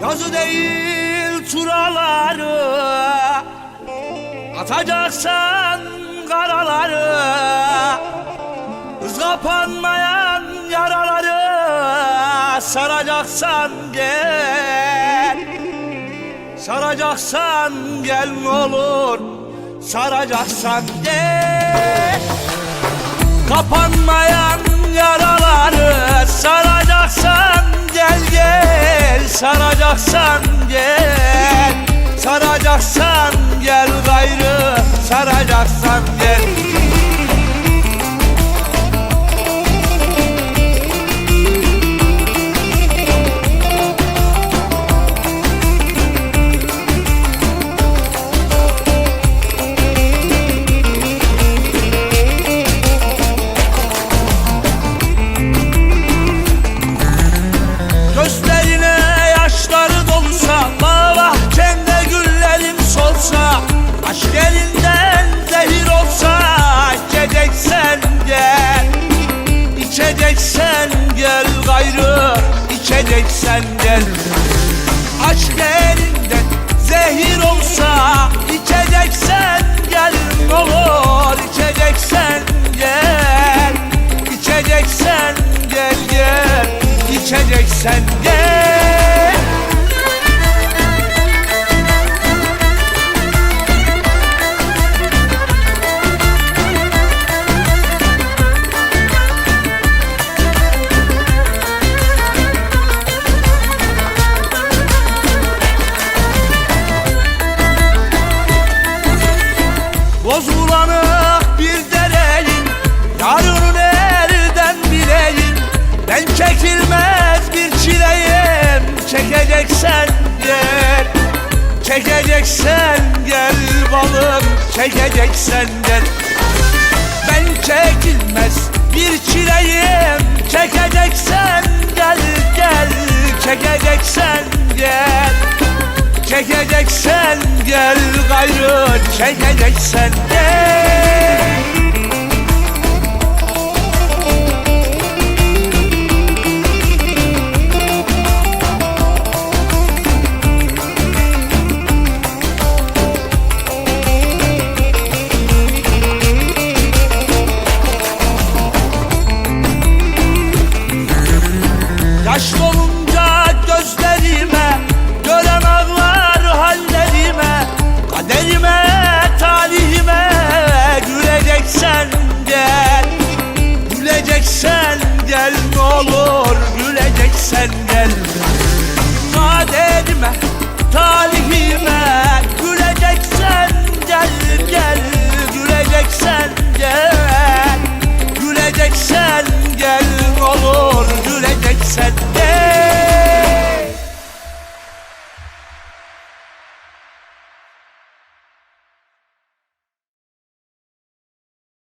Yazı değil turaları Atacaksan karaları Hız kapanmayan yaraları Saracaksan gel. Saracaksan gel ne olur Saracaksan gel. Kapanmayan yaraları saracaksan gel gel. Saracaksan gel. Saracaksan gel gayrı. Saracaksan İçeceksen gel gayrı İçeceksen gel. Aşk elinden zehir olsa İçeceksen gel. Ne olur İçeceksen gel. İçeceksen gel gel. İçeceksen gel Çekeceksen gel. Çekeceksen gel balım Çekeceksen gel. Ben çekilmez bir çileyim. Çekeceksen gel gel. Çekeceksen gel. Çekeceksen gel gayrı Çekeceksen gel sen